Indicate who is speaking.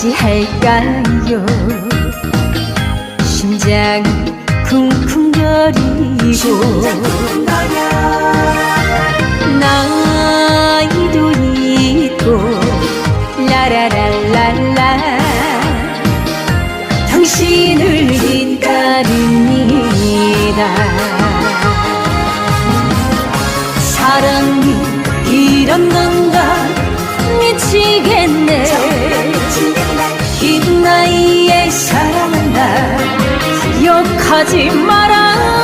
Speaker 1: 어찌할까요? 심장이 쿵쿵거리고 나이도 있고 라라랄랄라 당신을 기다립니다. 사랑이 나이에 사랑한다 욕하지 마라